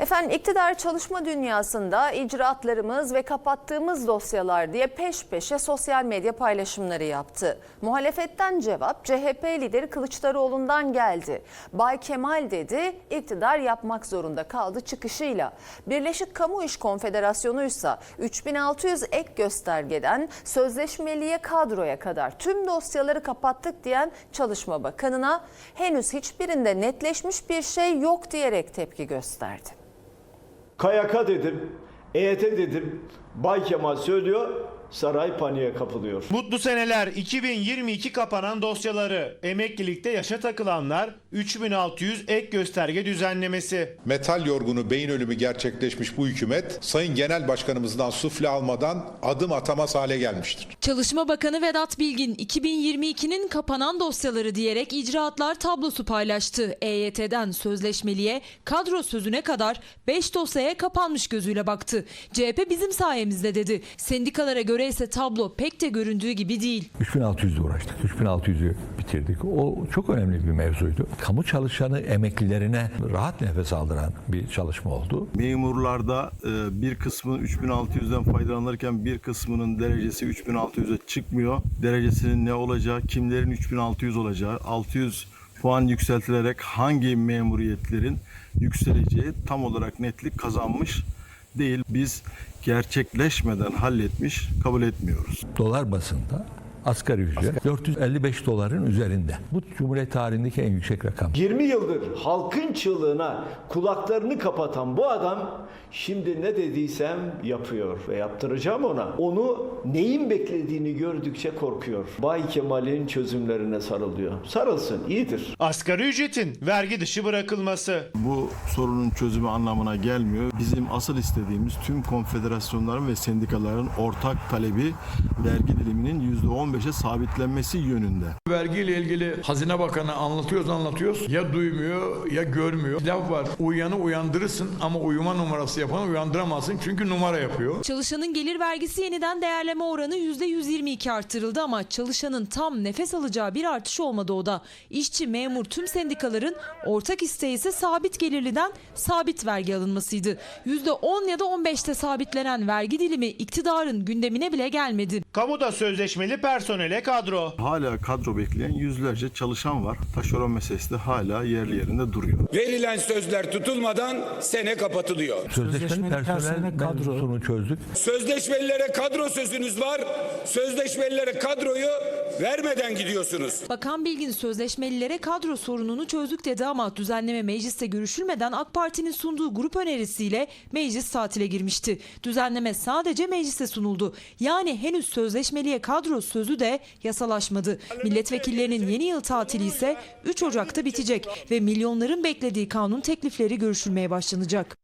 Efendim iktidar çalışma dünyasında icraatlarımız ve kapattığımız dosyalar diye peş peşe sosyal medya paylaşımları yaptı. Muhalefetten cevap CHP lideri Kılıçdaroğlu'ndan geldi. Bay Kemal dedi, iktidar yapmak zorunda kaldı çıkışıyla. Birleşik Kamu İş Konfederasyonu ise 3600 ek göstergeden sözleşmeliye kadroya kadar tüm dosyaları kapattık diyen Çalışma Bakanı'na henüz hiçbirinde netleşmiş bir şey yok diyerek tepki gösterdi. KYK dedim, EYT dedim, Bay Kemal söylüyor, saray paniğe kapılıyor. Mutlu seneler 2022 kapanan dosyaları, emeklilikte yaşa takılanlar 3600 ek gösterge düzenlemesi. Metal yorgunu beyin ölümü gerçekleşmiş bu hükümet Sayın Genel Başkanımızdan sufle almadan adım atamaz hale gelmiştir. Çalışma Bakanı Vedat Bilgin 2022'nin kapanan dosyaları diyerek icraatlar tablosu paylaştı. EYT'den sözleşmeliye, kadro sözüne kadar 5 dosyaya kapanmış gözüyle baktı. CHP bizim sayemizde dedi. Sendikalara göre ise tablo pek de göründüğü gibi değil. 3600 uğraştık. 3600'ü bitirdik. O çok önemli bir mevzuydu. Kamu çalışanı emeklilerine rahat nefes aldıran bir çalışma oldu. Memurlarda e, bir kısmı 3600'den faydalanırken bir kısmının derecesi 3600'e çıkmıyor. Derecesinin ne olacağı, kimlerin 3600 olacağı, 600 puan yükseltilerek hangi memuriyetlerin yükseleceği tam olarak netlik kazanmış değil. Biz gerçekleşmeden halletmiş kabul etmiyoruz. Dolar basında asgari ücret 455 doların üzerinde. Bu Cumhuriyet tarihindeki en yüksek rakam. 20 yıldır halkın çığlığına kulaklarını kapatan bu adam şimdi ne dediysem yapıyor ve yaptıracağım ona. Onu neyin beklediğini gördükçe korkuyor. Bay Kemal'in çözümlerine sarılıyor. Sarılsın, iyidir. Asgari ücretin vergi dışı bırakılması. Bu sorunun çözümü anlamına gelmiyor. Bizim asıl istediğimiz tüm konfederasyonların ve sendikaların ortak talebi vergi diliminin %15'e sabitlenmesi yönünde. Vergiyle ilgili Hazine Bakanı anlatıyoruz anlatıyoruz. Ya duymuyor ya görmüyor. Laf var. Uyanı uyandırırsın ama uyuma numarası yapanı uyandıramazsın çünkü numara yapıyor. Çalışanın gelir vergisi yeniden değerleme oranı %122 arttırıldı ama çalışanın tam nefes alacağı bir artış olmadı o da. İşçi, memur tüm sendikaların ortak isteği ise sabit gelirliden sabit vergi alınmasıydı. %10 ya da 15'te sabitlenen vergi dilimi iktidarın gündemine bile gelmedi. Kamuda sözleşmeli personele kadro. Hala kadro bekleyen yüzlerce çalışan var. Taşeron meselesi de hala yerli yerinde duruyor. Verilen sözler tutulmadan sene kapatılıyor. Sözleşmeli personel mevzusunu çözdük. Sözleşmelilere kadro sözünüz var. Sözleşmelilere kadroyu vermeden gidiyorsunuz. Bakan Bilgin sözleşmelilere kadro sorununu çözdük dedi ama düzenleme mecliste görüşülmeden AK Parti'nin sunduğu grup önerisiyle meclis tatile girmişti. Düzenleme sadece meclise sunuldu. Yani henüz sözleşmeliye kadro sözü de yasalaşmadı. Milletvekillerinin yeni yıl tatili ise 3 Ocak'ta bitecek ve milyonların beklediği kanun teklifleri görüşülmeye başlanacak.